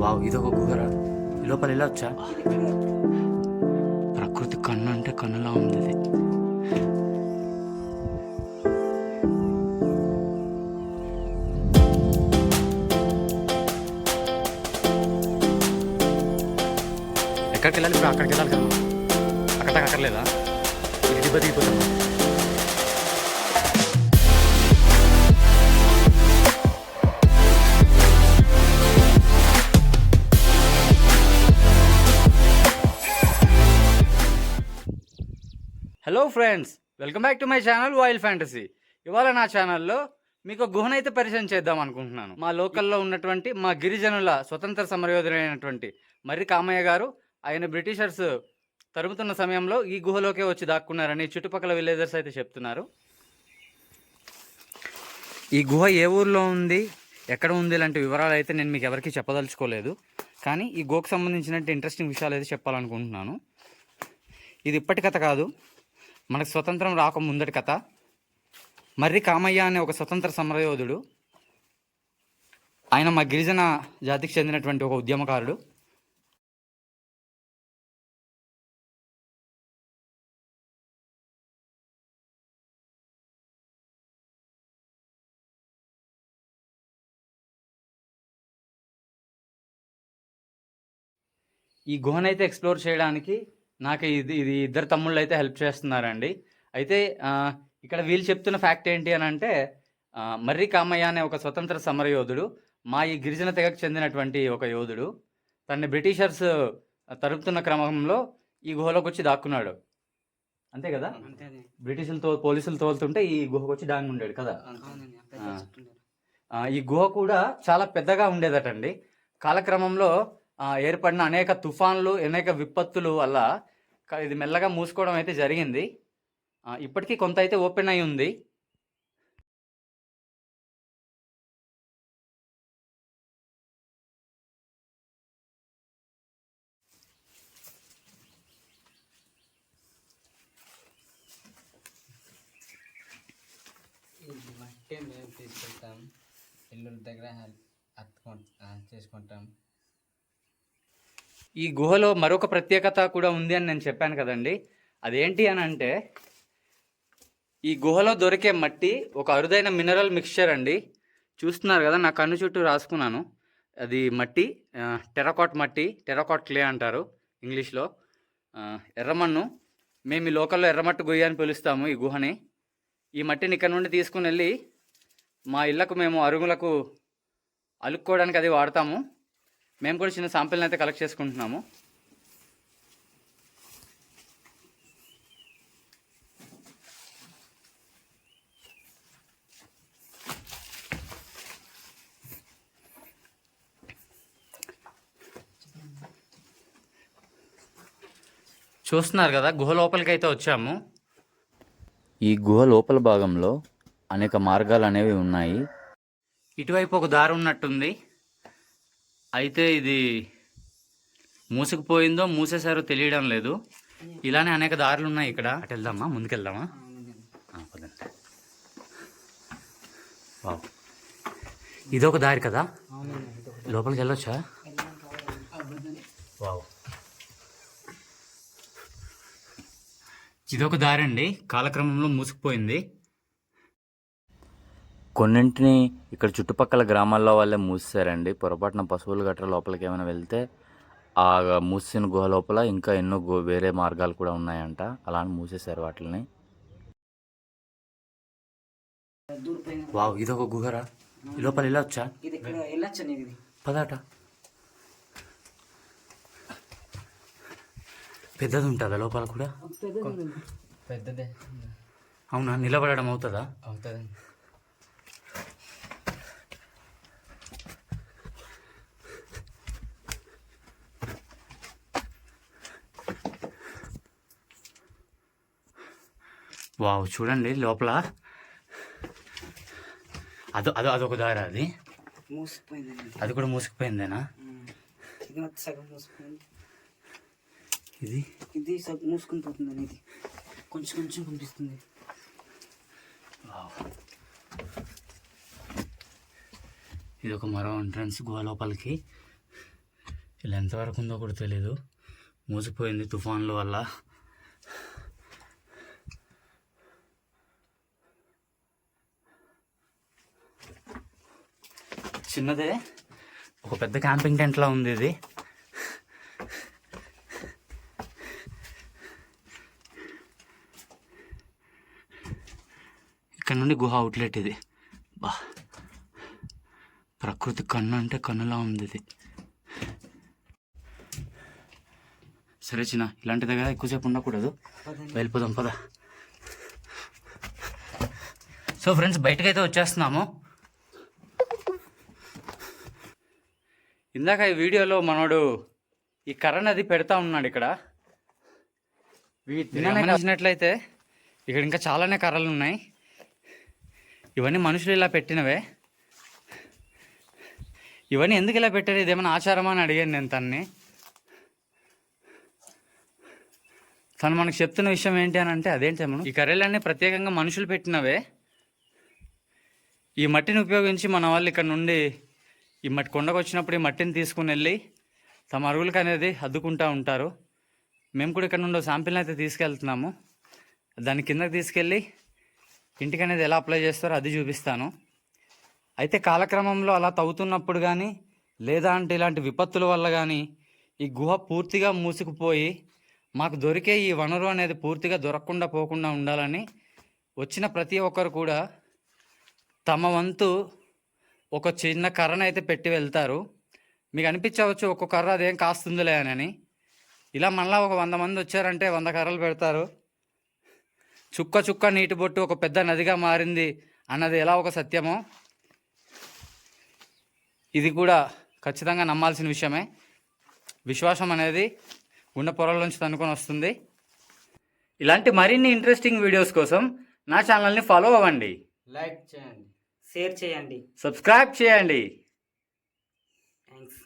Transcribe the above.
Wow ఇదొక గుహరా ఈ లోపల వెళ్ళొచ్చా ప్రకృతి కన్ను అంటే కన్నులా ఉంది ఇది. ఎక్కడికి వెళ్ళాలి ఇప్పుడు? అక్కడికి వెళ్ళాలి కదా. అక్కడ దాకా అక్కర్లేదా? ఇది దిబ్బ దిగిపోతాం hello friends welcome back to my channel Wild Fantasy ఇవాళ నా ఛానల్లో మీకు ఒక గుహనైతే పరిచయం చేద్దాం అనుకుంటున్నాను. మా లోకల్లో ఉన్నటువంటి మా గిరిజనుల స్వతంత్ర సమరయోధులైనటువంటి మర్రి కామయ్య గారు ఆయన బ్రిటిషర్స్ తరుముతున్న సమయంలో ఈ గుహలోకే వచ్చి దాక్కున్నారని చుట్టుపక్కల విలేజర్స్ అయితే చెప్తున్నారు. ఈ గుహ ఏ ఊర్లో ఉంది ఎక్కడ ఉంది ఇలాంటి వివరాలు అయితే నేను మీకు ఎవరికీ చెప్పదలుచుకోలేదు. కానీ ఈ గుహకు సంబంధించినట్టు ఇంట్రెస్టింగ్ విషయాలు అయితే చెప్పాలనుకుంటున్నాను. ఇది ఇప్పటి కథ కాదు. మనకు స్వతంత్రం రాక ముందటి కథ. మర్రి కామయ్య అనే ఒక స్వతంత్ర సమరయోధుడు ఆయన మా గిరిజన జాతికి చెందినటువంటి ఒక ఉద్యమకారుడు. ఈ గుహనైతే ఎక్స్ప్లోర్ చేయడానికి నాకు ఇది ఇది ఇద్దరు తమ్ముళ్ళు అయితే హెల్ప్ చేస్తున్నారండి. అయితే ఇక్కడ వీళ్ళు చెప్తున్న ఫ్యాక్ట్ ఏంటి అని అంటే మర్రి కామయ్య అనే ఒక స్వతంత్ర సమరయోధుడు మా ఈ గిరిజన తెగకు చెందినటువంటి ఒక యోధుడు తన్ని బ్రిటిషర్స్ తరుపుతున్న క్రమంలో ఈ గుహలోకి వచ్చి దాక్కున్నాడు. అంతే కదా? బ్రిటిషులతో పోలీసులు తోలుతుంటే ఈ గుహకు వచ్చి దాంగి ఉండాడు కదా ఈ గుహ కూడా చాలా పెద్దగా ఉండేదటండి. కాలక్రమంలో ఏర్పడిన అనేక తుఫాన్లు అనేక విపత్తులు వల్ల ఇది మెల్లగా మూసుకోవడం అయితే జరిగింది. ఇప్పటికీ కొంత అయితే ఓపెన్ అయి ఉంది. మట్టి మేము తీసుకెళ్తాం ఇల్లు దగ్గర చేసుకుంటాం. ఈ గుహలో మరొక ప్రత్యేకత కూడా ఉంది అని నేను చెప్పాను కదండి. అదేంటి అని అంటే ఈ గుహలో దొరికే మట్టి ఒక అరుదైన మినరల్ మిక్స్చర్ అండి. చూస్తున్నారు కదా నా కన్ను చుట్టూ రాసుకున్నాను. అది మట్టి టెరకాట్ మట్టి టెరకాట్ క్లే అంటారు ఇంగ్లీష్లో. ఎర్రమన్ను మేము ఈ లోకల్లో ఎర్రమట్టు గుయ్య అని పిలుస్తాము ఈ గుహని. ఈ మట్టిని ఇక్కడ నుండి తీసుకుని వెళ్ళి మా ఇళ్ళకు మేము అరుగులకు అలుక్కోవడానికి అది వాడతాము. మేము కూడా చిన్న శాంపిల్ని అయితే కలెక్ట్ చేసుకుంటున్నాము. చూస్తున్నారు కదా గుహ లోపలికి అయితే వచ్చాము. ఈ గుహ లోపల భాగంలో అనేక మార్గాలు అనేవి ఉన్నాయి. ఇటువైపు ఒక దారి ఉన్నట్టుంది. అయితే ఇది మూసుకుపోయిందో మూసేశారో తెలియడం లేదు. ఇలానే అనేక దారులు ఉన్నాయి ఇక్కడ. అటు వెళ్దామా? ముందుకెళ్దామా? పదండి. వావ్. ఇదొక దారి కదా? లోపలికి వెళ్ళొచ్చా? వావ్. ఇదొక దారి అండి కాలక్రమంలో మూసుకుపోయింది. కొన్నింటిని ఇక్కడ చుట్టుపక్కల గ్రామాల్లో వాళ్ళే మూసారండి పొరపాటున పశువులు గట్రా లోపలికి ఏమైనా వెళ్తే ఆ మూసిన గుహ లోపల ఇంకా ఎన్నో గు వేరే మార్గాలు కూడా ఉన్నాయంట. అలా అని మూసేశారు వాటిని వావ్ ఇదొక గుహరా? ఈ లోపల వెళ్ళొచ్చా? పదాట. పెద్దది ఉంటుందా లోపల కూడా? పెద్దదే అవునా? నిలబడడం అవుతుందా? అవుతుంది వావ్ చూడండి లోపల. అదో అదో అదొక దారి అది. అది కూడా మూసుకుపోయిందేనా? ఇది ఇది? ఇది సగం మూసుకొని పోతుందండి ఇది. కొంచెం కొంచెం కనిపిస్తుంది వావ్. ఇది ఒక మరో ఎంట్రన్స్ గుహ లోపలికి. ఇలా ఎంతవరకు ఉందో కూడా తెలీదు. మూసిపోయింది తుఫాన్ల వల్ల. చిన్నదే. ఒక పెద్ద క్యాంపింగ్ టెంట్లా ఉంది ఇది. ఇక్కడ నుండి గుహ అవుట్లెట్ ఇది. బా. ప్రకృతి కన్ను అంటే కన్నులా ఉంది ఇది. సరే చిన్న ఇలాంటి దగ్గర ఎక్కువసేపు ఉండకూడదు. వెళ్ళిపోదాం పద. సో ఫ్రెండ్స్ బయటకైతే వచ్చేస్తున్నాము. ఇందాక ఈ వీడియోలో మనోడు ఈ కర్రను అది పెడతా ఉన్నాడు ఇక్కడ. గమనించినట్లయితే ఇక్కడ ఇంకా చాలానే కర్రలు ఉన్నాయి. ఇవన్నీ మనుషులు ఇలా పెట్టినవే. ఇవన్నీ ఎందుకు ఇలా పెట్టారు? ఇదేమైనా ఆచారమా అని అడిగాను నేను తన్ని. తను మనకు చెప్తున్న విషయం ఏంటి అని అంటే అదేంటి మనం ఈ కర్రీలన్నీ ప్రత్యేకంగా మనుషులు పెట్టినవే. ఈ మట్టిని ఉపయోగించి మన వాళ్ళు ఇక్కడ నుండి ఈ మట్టి కొండకు వచ్చినప్పుడు ఈ మట్టిని తీసుకుని వెళ్ళి తమ అరుగులకు అనేది అద్దుకుంటూ ఉంటారు. మేము కూడా ఇక్కడ నుండి శాంపిల్ని అయితే తీసుకెళ్తున్నాము. దాని కిందకి తీసుకెళ్ళి ఇంటికి అనేది ఎలా అప్లై చేస్తారో అది చూపిస్తాను. అయితే కాలక్రమంలో అలా తవ్వుతున్నప్పుడు కానీ లేదా అంటే ఇలాంటి విపత్తుల వల్ల కానీ ఈ గుహ పూర్తిగా మూసుకుపోయి మాకు దొరికే ఈ వనరు అనేది పూర్తిగా దొరకకుండా పోకుండా ఉండాలని వచ్చిన ప్రతి ఒక్కరు కూడా తమ వంతు ఒక చిన్న కర్రను అయితే పెట్టి వెళ్తారు. మీకు అనిపించవచ్చు ఒక్కొక్క కర్ర అదేం కాస్తుందిలే అని. ఇలా మళ్ళీ ఒక వంద మంది వచ్చారంటే వంద కర్రలు పెడతారు. చుక్క చుక్క నీటి బొట్టు ఒక పెద్ద నదిగా మారింది అన్నది ఎలా ఒక సత్యమో? ఇది కూడా ఖచ్చితంగా నమ్మాల్సిన విషయమే. విశ్వాసం అనేది గుండె పొరల్లోంచి తనుకొని వస్తుంది. ఇలాంటి మరిన్ని ఇంట్రెస్టింగ్ వీడియోస్ కోసం నా ఛానల్ని ఫాలో అవ్వండి. లైక్ చేయండి. షేర్ చేయండి. సబ్స్క్రైబ్ చేయండి. థ్యాంక్స్